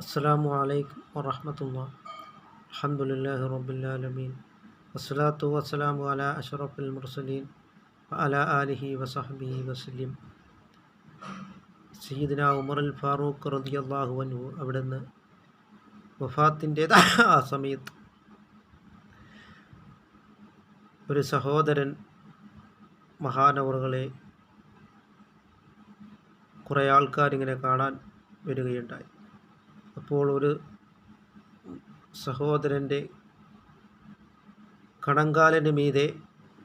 അസ്സാമു അലൈക്കും വറഹമത്തുള്ള അലഹമുല്ലാ റബുല്ലാലമീൻ വസ്സലാത്തു വസ്സലാമു അല അഷറഫുൽ മുർസലീൻ അല ആലിഹി വസഹബി വസ്ലിം. സീദിന ഉമറുൽ ഫാറൂഖ് റതി അള്ളാഹു അനു അവിടുന്ന് വഫാത്തിന്റെ ആ സമയത്ത് ഒരു സഹോദരൻ മഹാനവറുകളെ കുറേ ആൾക്കാരിങ്ങനെ കാണാൻ വരികയുണ്ടായി. അപ്പോൾ ഒരു സഹോദരന്റെ കടങ്കാലിന് മീതെ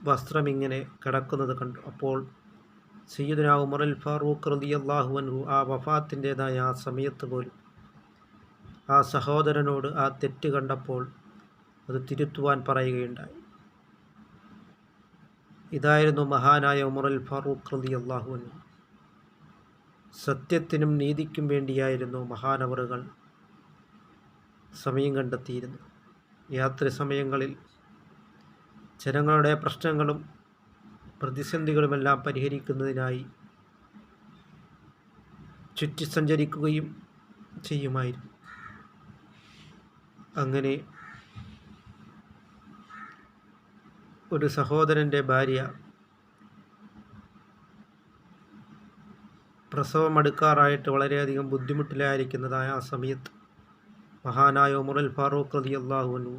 വസ്ത്രം ഇങ്ങനെ കിടക്കുന്നത് കണ്ടു. അപ്പോൾ സയ്യിദുന ഉമർ അൽ ഫാറൂഖ് റളിയല്ലാഹു അൻഹു ആ വഫാത്തിന്റെതായ ആ സമയത്ത് പോലും ആ സഹോദരനോട് ആ തെറ്റ് കണ്ടപ്പോൾ അത് തിരുത്തുവാൻ പറയുകയുണ്ടായി. ഇതായിരുന്നു മഹാനായ ഉമർ അൽ ഫാറൂഖ് റളിയല്ലാഹു അൻഹു. സത്യത്തിനും നീതിക്കും വേണ്ടിയായിരുന്നു മഹാനവറുകൾ സമയം കണ്ടെത്തിയിരുന്നു. യാത്ര സമയങ്ങളിൽ ജനങ്ങളുടെ പ്രശ്നങ്ങളും പ്രതിസന്ധികളുമെല്ലാം പരിഹരിക്കുന്നതിനായി ചുറ്റി സഞ്ചരിക്കുകയും ചെയ്യുമായിരുന്നു. അങ്ങനെ ഒരു സഹോദരന്റെ ഭാര്യ പ്രസവം അടുക്കാറായിട്ട് വളരെയധികം ബുദ്ധിമുട്ടിലായിരിക്കുന്നതായ ആ സമയത്ത് മഹാനായ ഉമറുൽ ഫാറൂഖ് റതി അള്ളാഹുനു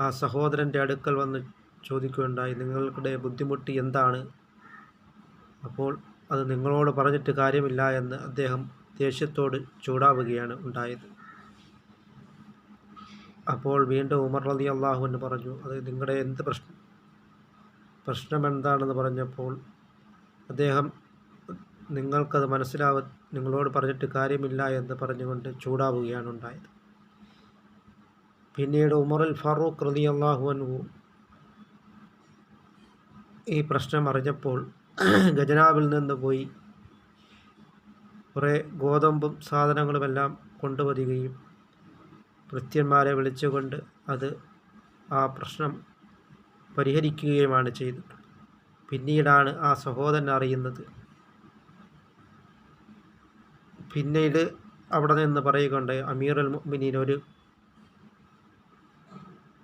ആ സഹോദരന്റെ അടുക്കൽ വന്ന് ചോദിക്കുകയുണ്ടായി നിങ്ങളുടെ ബുദ്ധിമുട്ട് എന്താണ്? അപ്പോൾ അത് നിങ്ങളോട് പറഞ്ഞിട്ട് കാര്യമില്ല എന്ന് അദ്ദേഹം ദേഷ്യത്തോട് ചൂടാവുകയാണ് ഉണ്ടായത്. അപ്പോൾ വീണ്ടും ഉമർ റതി അള്ളാഹുവിന് പറഞ്ഞു അത് നിങ്ങളുടെ എന്ത് പ്രശ്നം പ്രശ്നം എന്താണെന്ന് പറഞ്ഞപ്പോൾ അദ്ദേഹം നിങ്ങൾക്കത് മനസ്സിലാവ നിങ്ങളോട് പറഞ്ഞിട്ട് കാര്യമില്ല എന്ന് പറഞ്ഞുകൊണ്ട് ചൂടാവുകയാണ് ഉണ്ടായത്. പിന്നീട് ഉമറുൽ ഫാറൂഖ് റതി അള്ളാഹുവൻഹു ഈ പ്രശ്നം അറിഞ്ഞപ്പോൾ ഗജനാവിൽ നിന്ന് പോയി കുറേ ഗോതമ്പും സാധനങ്ങളുമെല്ലാം കൊണ്ടുവരികയും ഭൃത്യന്മാരെ വിളിച്ചുകൊണ്ട് അത് ആ പ്രശ്നം പരിഹരിക്കുകയുമാണ് ചെയ്തത്. പിന്നീടാണ് ആ സഹോദരൻ അറിയുന്നത്. പിന്നീട് അവിടെ നിന്ന് പറയുകയുണ്ട് അമീർ അൽ മുഅ്മിനീൻ ഒരു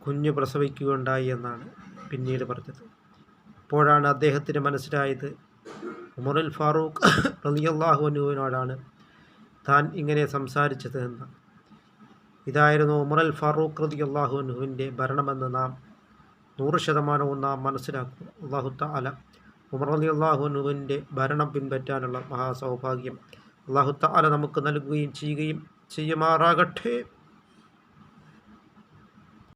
കുഞ്ഞു പ്രസവിക്കുകയുണ്ടായി എന്നാണ് പിന്നീട് പറഞ്ഞത്. അപ്പോഴാണ് അദ്ദേഹത്തിന് മനസ്സിലായത് ഉമറുൽ ഫാറൂഖ് റലിയല്ലാഹുനുവിനോടാണ് താൻ ഇങ്ങനെ സംസാരിച്ചത് എന്ന്. ഇതായിരുന്നു ഉമറുൽ ഫാറൂഖ് റലിയല്ലാഹുനുവിന്റെ ഭരണമെന്ന് നാം നൂറ് ശതമാനവും നാം മനസ്സിലാക്കും അള്ളാഹു താല ഉമർ അലി അള്ളാഹുനുവിന്റെ ഭരണം പിൻപറ്റാനുള്ള മഹാസൗഭാഗ്യം അള്ളാഹു താല നമുക്ക് നൽകുകയും ചെയ്യുകയും ചെയ്യുമാറാകട്ടെ.